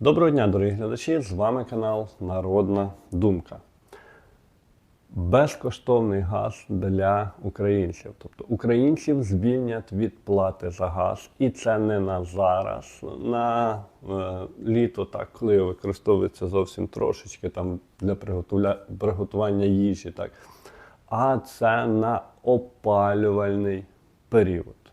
Доброго дня, дорогі глядачі! З вами канал Народна Думка. Безкоштовний газ для українців. Тобто українців звільнять від плати за газ. І це не на зараз, на е, літо, так, коли використовується зовсім трошечки там, для приготування їжі. Так. А це на опалювальний період.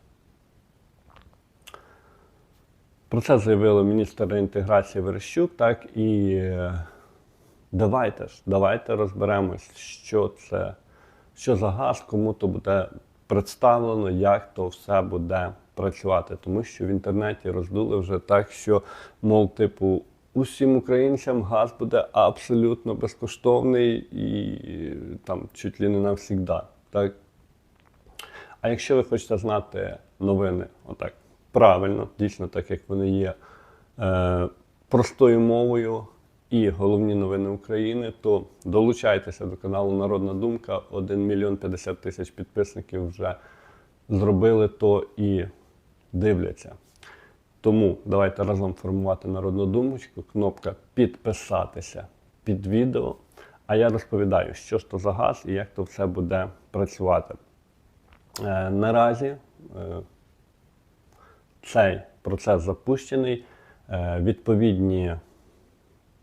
Про це заявила міністр реінтеграції Верещук, так і е, давайте ж, давайте розберемось, що це, що за газ, кому то буде представлено, як то все буде працювати. Тому що в інтернеті роздули вже так, що, мов, типу, усім українцям газ буде абсолютно безкоштовний і е, там чуть ли не навсігда. Так? А якщо ви хочете знати новини, отак правильно, дійсно, так як вони є е, простою мовою і головні новини України, то долучайтеся до каналу Народна Думка. 1 мільйон 50 тисяч підписників вже зробили то і дивляться. Тому давайте разом формувати народну думочку. Кнопка підписатися під відео. А я розповідаю, що ж то за газ і як то все буде працювати. Е, наразі е, цей процес запущений. Е, відповідні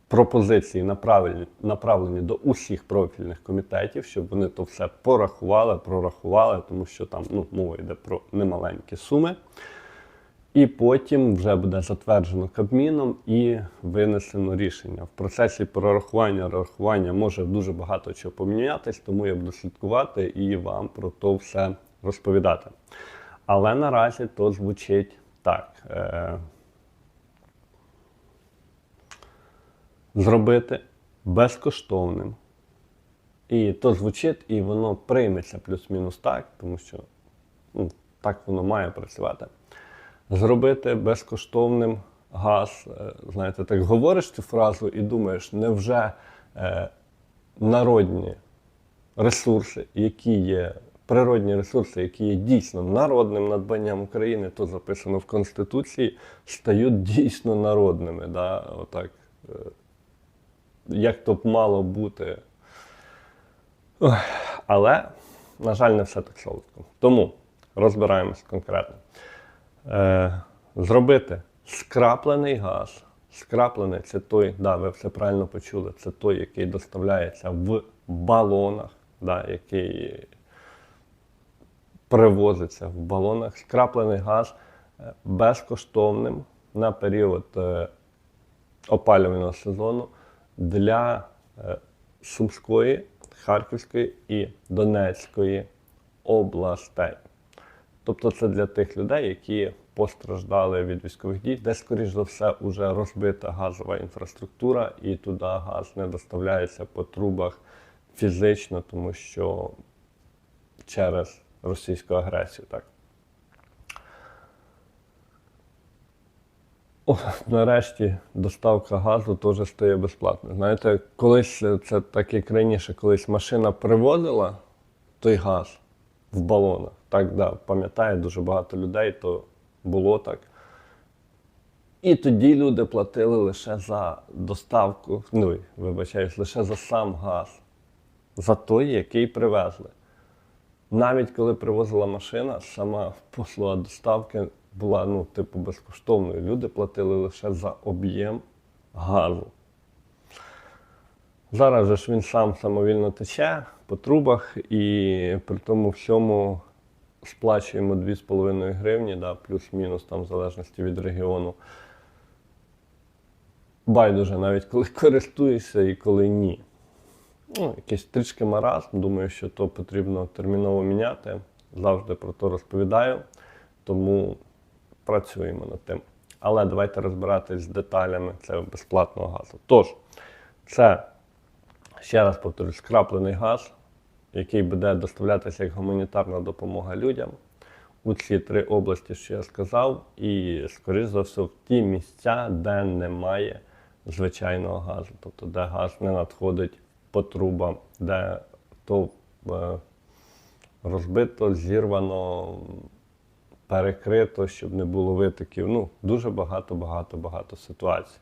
пропозиції направлені, направлені до усіх профільних комітетів, щоб вони то все порахували, прорахували, тому що там ну, мова йде про немаленькі суми. І потім вже буде затверджено Кабміном і винесено рішення. В процесі прорахування рахування може дуже багато чого помінятись, тому я буду слідкувати і вам про то все розповідати. Але наразі то звучить так. Е- зробити безкоштовним. І то звучить, і воно прийметься плюс-мінус так, тому що ну, так воно має працювати. Зробити безкоштовним газ. Е, Знаєте, так говориш цю фразу і думаєш, невже е, народні ресурси, які є, природні ресурси, які є дійсно народним надбанням України, то записано в Конституції, стають дійсно народними. Да? Отак, е, як то б мало бути. Але, на жаль, не все так солодко. Тому розбираємось конкретно. Е, зробити скраплений газ. Скраплений це той, да, ви все правильно почули, це той, який доставляється в балонах, да, який привозиться в балонах. Скраплений газ е, безкоштовним на період е, опалювального сезону для е, Сумської, Харківської і Донецької областей. Тобто це для тих людей, які постраждали від військових дій, де, скоріш за все, вже розбита газова інфраструктура, і туди газ не доставляється по трубах фізично, тому що через російську агресію. Так. О, нарешті доставка газу теж стає безплатною. Знаєте, колись е, це так як раніше, колись машина привозила той газ в балонах. Так, да, пам'ятаю, дуже багато людей, то було так. І тоді люди платили лише за доставку, ну, вибачаюсь, лише за сам газ, за той, який привезли. Навіть коли привозила машина, сама послуга доставки була ну, типу, безкоштовною. Люди платили лише за об'єм газу. Зараз же ж він сам самовільно тече по трубах і при тому всьому сплачуємо 2,5 гривні, да, плюс-мінус там в залежності від регіону. Байдуже, навіть коли користуєшся і коли ні. Ну, якийсь трішки маразм, думаю, що то потрібно терміново міняти. Завжди про то розповідаю, тому працюємо над тим. Але давайте розбиратись з деталями цього безплатного газу. Тож, це, ще раз повторюсь, скраплений газ, який буде доставлятися як гуманітарна допомога людям у ці три області, що я сказав, і, скоріш за все, в ті місця, де немає звичайного газу, тобто де газ не надходить по трубам, де то е, розбито, зірвано, перекрито, щоб не було витоків. Ну, дуже багато, багато, багато ситуацій.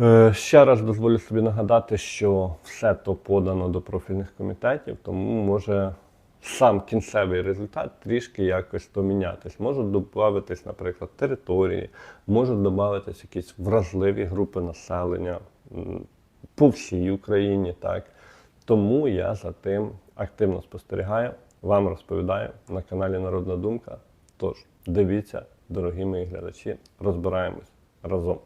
Е, Ще раз дозволю собі нагадати, що все то подано до профільних комітетів, тому може сам кінцевий результат трішки якось то мінятись. Можуть додатись, наприклад, території, можуть додатись якісь вразливі групи населення по всій Україні. Так. Тому я за тим активно спостерігаю, вам розповідаю на каналі Народна Думка. Тож дивіться, дорогі мої глядачі, розбираємось разом.